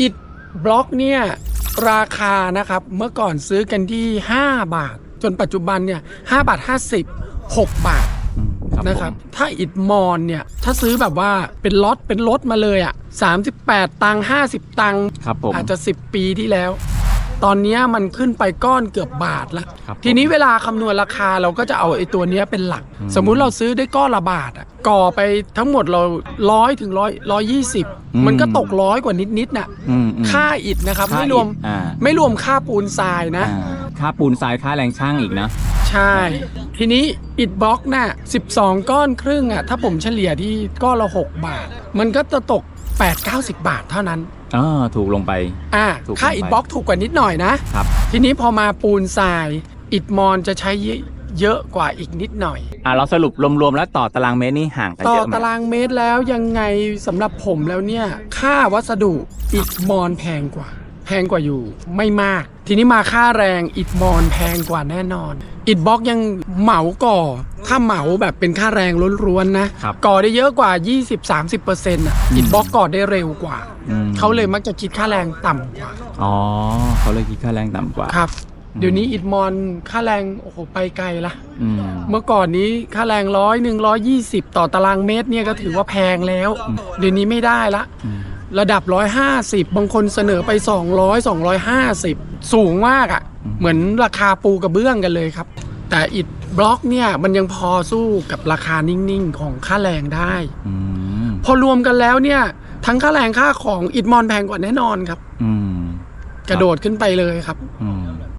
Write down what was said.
อิฐบล็อกเนี่ยราคานะครับเมื่อก่อนซื้อกันที่ 5 บาท จนปัจจุบันเนี่ย5บาท 50 6 บาทอืมครับนะครับผมถ้าอิฐมอนเนี่ยถ้าซื้อแบบว่าเป็นล็อตเป็นรถมาเลยอะ38 ตังค์50 ตังค์ครับผมอาจจะ 10 ปีที่แล้ว ตอนเนี้ยมันขึ้นไปก้อนเกือบบาทละครับผมทีนี้เวลาคำนวณราคาเราก็จะเอาไอ้ตัวเนี้ยเป็นหลักอืมสมมุติเราซื้อได้ก้อนละบาทอะ ก่อไปทั้งหมดเราร้อยถึงร้อยร้อยยี่สิบอืมมันก็ตกร้อยกว่านิดๆน่ะอืมอืมค่าอิฐนะครับ ค่าไม่รวมอิฐอ่า ไม่รวมค่าปูนทรายนะ อ่าค่าปูนทรายค่าแรงช่างอีกนะ ใช่ ทีนี้อิฐบล็อกน่ะ12 ก้อนครึ่งอะถ้าผมเฉลี่ยที่ก้อนละ 6 บาท มันก็จะตก 8-90 บาทเท่านั้นอ่าถูกลงไป อ่าถูกลงไปค่าอิฐบล็อกถูกกว่านิดหน่อยนะ ครับ ทีนี้พอมาปูนทราย อิฐมอนจะใช้ เยอะเยอะกว่าอีกนิดหน่อย อ่าเราสรุปรวมๆแล้วต่อตารางเมตรนี่ห่างกันต่อเยอะไหมตารางเมตรแล้วยังไงสำหรับผมแล้วเนี่ย ค่าวัสดุอิฐมอนแพงกว่า แพงกว่าอยู่ไม่มาก ทีนี้มาค่าแรงอิฐมอนแพงกว่าแน่นอนอิฐบล็อกยังเหมาก่อ ถ้าเหมาแบบเป็นค่าแรงล้วนๆนะครับ ก่อได้เยอะกว่า 20-30%อะอิฐบล็อกก่อได้เร็วกว่า อืมเขาเลยมักจะคิดค่าแรงต่ำกว่า อ๋อเขาเลยคิดค่าแรงต่ำกว่า ครับ เดี๋ยวนี้อิฐมอนค่าแรงโอ้โหไปไกลละอืมเมื่อก่อนนี้ค่าแรงร้อยหนึ่งร้อยยี่สิบต่อตารางเมตรเนี่ยก็ถือว่าแพงแล้ว เดี๋ยวนี้ไม่ได้ละ อืมระดับ 150 บางคนเสนอไป 200 250 สูงมากอะ่ะ เหมือนราคาปูกระเบื้องกันเลยครับ แต่อิฐบล็อกเนี่ยมันยังพอสู้กับราคานิ่งๆ ของค่าแรงได้ อืมพอรวมกันแล้วเนี่ย ทั้งค่าแรงค่าของอิฐมอนแพงกว่าแน่นอนครับ อืมกระโดดขึ้นไปเลยครับ อืม